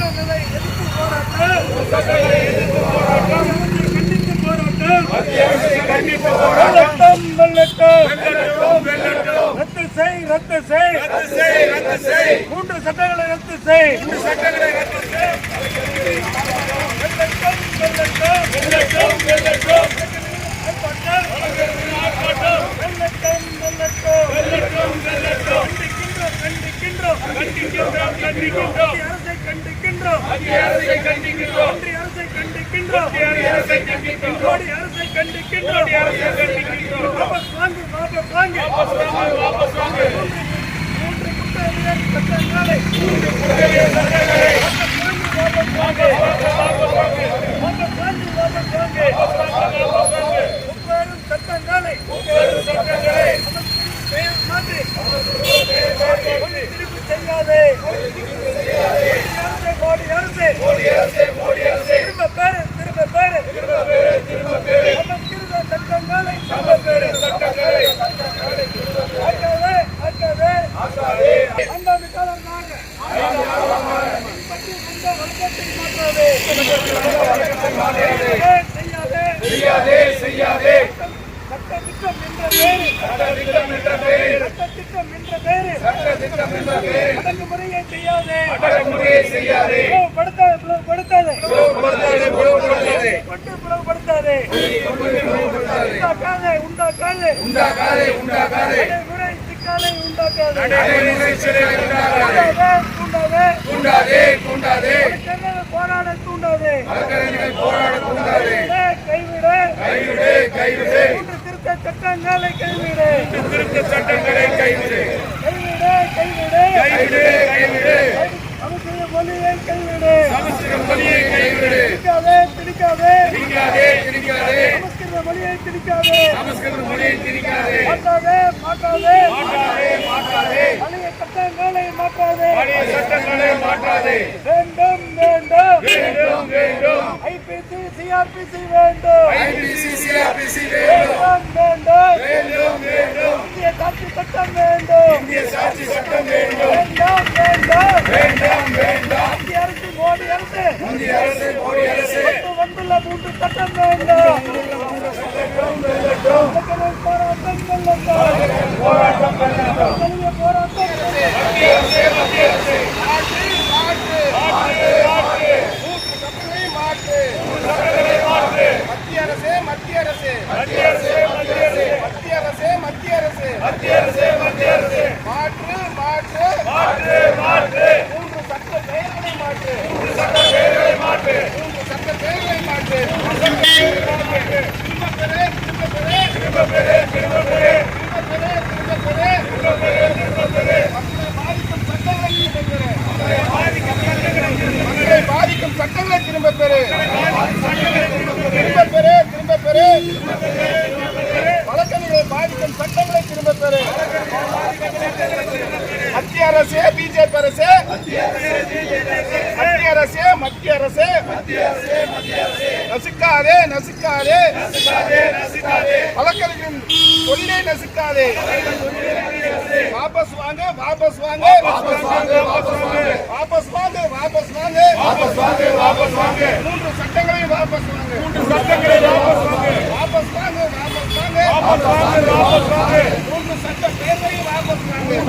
முசங்களை எதிர்த்து போராட்டம். முசங்களை எதிர்த்து போராட்டம். கண்டித்து போராட்டம். மத்திய அரசு கண்டித்து போராட்டம். வெல்லட்டும். வெல்லட்டும் வெல்லட்டும். ரத்து கண்டிக்கின்றோம் கண்டிக்கின்றோம். கண்டிக்கின்றோம் கண்டிக்கின்றோம். ஒன்றிய அரசை கண்டிக்கின்றோம். ஒன்றிய அரசை கண்டிக்கின்றோம். ஒன்றிய அரசை கண்டிக்கின்றோம். ஒன்றிய அரசை கண்டிக்கின்றோம். ஒன்றிய அரசை கண்டிக்கின்றோம். வாபஸ் வாங்கு வாபஸ் வாங்கு. வாபஸ் வாங்கு வாபஸ் வாங்கு. மூன்று குற்றவியல் சட்டங்களை. மூன்று குற்றவியல் சட்டங்களை. வாபஸ் வாங்கு வாபஸ் வாங்கு. வாபஸ் வாங்கு. வாபஸ் வாங்கு வாபஸ் வாங்கு. வாபஸ் வாங்கு முப்பெரும் சட்டங்களை. முப்பெரும் சட்டங்களை. பெயர் மாற்றி. பெயர் மாற்றி. செய்யாதே மோடி அரசு மோடி அரசு மோடி அரசு திரும்ப பேரு திரும்ப பேரு திரும்ப பேரு திரும்ப பேரு. நம்ம திரும்ப சட்டங்களை நம்ம பேரு சட்டங்களை சட்டங்களை ஆக்காதே ஆக்காதே. ஆக்காதே அண்டாமி காலம் நாங்க பற்றி கொண்ட வழக்கத்தை மாற்றாதே வழக்கத்தை மாற்றாதே செய்யாதே செய்யாதே. செய்யாதே சட்ட திட்டம் என்ற பேரு சட்ட திட்டம் என்ற பேரு சட்ட பேரில் சட்டத்திட்டம் என்ற பேரில் போராட தூண்டாதே போராட தூண்டாதே கைவிடு சட்டங்களை கைவிடு திருத்த சட்டங்களை கைவிடு. கைவிடு கைவிடு கைவிடு. கைவிடு அவசிய மொழியை கைவிடு சமஸ்கிருத மொழியை கைவிடு. திணிக்காதே திணிக்காதே திணிக்காதே திணிக்காதே சமஸ்கிருத மொழியை திணிக்காதே சமஸ்கிருத மொழியை திணிக்காதே மாற்றாதே மாற்றாதே மாற்றாதே மாற்றாதே பழைய சட்டங்களை மாற்றாதே பழைய சட்டங்களை மாற்றாதே வேண்டும் வேண்டும். வேண்டும் வேண்டும். ஐபிசி சிஆர்பிசி வேண்டும். ஐபிசி சிஆர்பிசி வேண்டும் வேண்டும் வேண்டும் வேண்டும் வேண்டும் இந்திய சாட்சி சட்டம் வேண்டும் இந்திய சாட்சி சட்டம் வேண்டும் வேண்டாம் வேண்டாம் வேண்டாம் வேண்டாம் இந்திய அரசு மோடி இந்திய அரசு மோடி அரசு. வந்துள்ள மூன்று சட்டம் வேண்டும் போராட்டம் மத்திய அரசே மத்திய அரசே. மத்திய அரசே மத்திய அரசே. மத்திய அரசே. திரும்ப பெரு திரும்ப பெரு திரும்ப பெரு திரும்ப பெரு மத்திய அரசே பிஜேபி அரசு மத்திய அரசே மத்திய அரசு நசுக்காதே நசுக்காதே வழக்கறிஞரின் சொல்லே நசுக்காதே வாபஸ் வாங்க வாபஸ் வாங்க வாபஸ் வாங்க வாபஸ் வாங்க வாபஸ் வாங்க வாபஸ் வாங்க வாபஸ் வாங்க மூன்று சட்டங்களை வாபஸ் வாங்க மூன்று சட்டங்களை வாபஸ் வாங்க வாபஸ் வாங்க வாபஸ் வாங்க வாபஸ் வாங்க வாபஸ் வாங்க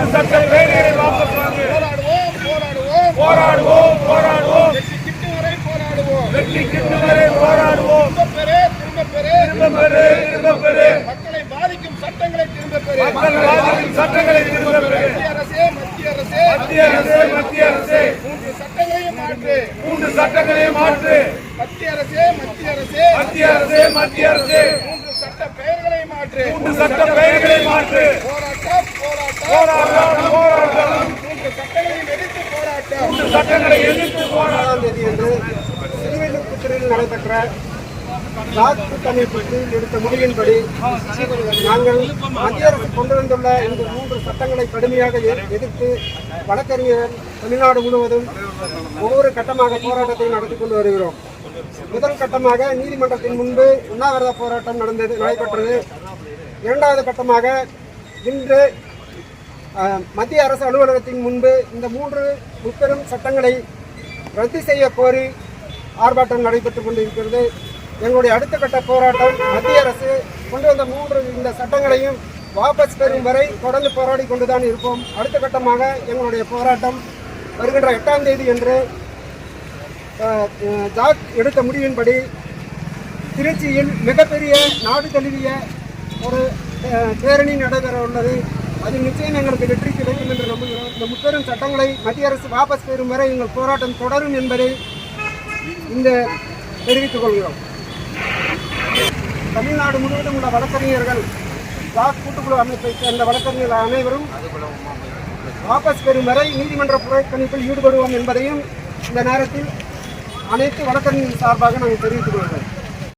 வாபஸ் வாங்க சட்ட பேர்களை வாபஸ் வாங்க. போராடுவோம் போராடுவோம். போராடுவோம் போராடுவோம் வெற்றி வரை போராடுவோம் வெற்றி கிட்டும் வரை போராடுவோம். திரும்ப பெறு திரும்ப பெறு. திரும்ப பெறு மக்களை பாதிக்கும் சட்டங்களை திரும்ப பெறு. மக்களை பாதிக்கும் சட்டங்களை திரும்ப பெறு மத்திய அரசே மத்திய அரசே. மத்திய அரசே மத்திய அரசே மூன்று சட்டங்களையும் மாற்று. மூன்று சட்டங்களையும் மாற்று மத்திய அரசே மத்திய அரசே. மத்திய அரசே மத்திய அரசே மூன்று சட்ட பெயர்களை மாற்று. மூன்று சட்ட பெயர்களை மாற்று. போராட்டம் போராட்டம் போராட்டம் போராட்டம் எதிர்த்து போராட்டம் சட்டங்களை எதிர்த்து போராட்டம் திருவள்ளுவத்தில் நடைபெற்ற வாக்கு கமிட்டியில் எடுத்த முடிவின்படி நாங்கள் மத்திய அரசு கொண்டு வந்துள்ள இந்த மூன்று சட்டங்களை கடுமையாக எதிர்த்து வழக்கறிஞர் தமிழ்நாடு முழுவதும் ஒவ்வொரு கட்டமாக போராட்டத்தை நடத்தி கொண்டு வருகிறோம் முதல் கட்டமாக நீதிமன்றத்தின் முன்பு உண்ணாவிரத போராட்டம் நடந்தது நடைபெற்றது இரண்டாவது கட்டமாக இன்று மத்திய அரசு அலுவலகத்தின் முன்பு இந்த மூன்று முப்பெரும் சட்டங்களை ரத்து செய்ய கோரி ஆர்ப்பாட்டம் நடைபெற்றுக் கொண்டிருக்கிறது. எங்களுடைய அடுத்த கட்ட போராட்டம் மத்திய அரசு கொண்டு வந்த மூன்று இந்த சட்டங்களையும் வாபஸ் பெறும் வரை தொடர்ந்து போராடி கொண்டுதான் இருப்போம். அடுத்த கட்டமாக எங்களுடைய போராட்டம் வருகின்ற எட்டாம் தேதி என்று ஜாக் எடுத்த முடிவின்படி திருச்சியில் மிகப்பெரிய நாடு தழுவிய ஒரு பேரணி நடைபெற உள்ளது அது நிச்சயம் எங்களுக்கு வெற்றி கிடைக்கும் என்று நம்புகிறோம் இந்த முப்பெரும் சட்டங்களை மத்திய அரசு வாபஸ் பெறும் வரை எங்கள் போராட்டம் தொடரும் என்பதை இந்த தெரிவித்துக் கொள்கிறோம். தமிழ்நாடு முழுவதும் உள்ள வழக்கறிஞர்கள் ஜாக் கூட்டுக்குழு அமைப்பை சேர்ந்த வழக்கறிஞர்கள் அனைவரும் வாபஸ் பெறும் வரை நீதிமன்ற புறக்கணிப்பில் ஈடுபடுவோம் என்பதையும் இந்த நேரத்தில் அனைத்து வழக்கறிஞர்கள் சார்பாக நாங்கள் தெரிவித்துக் கொள்கிறோம்.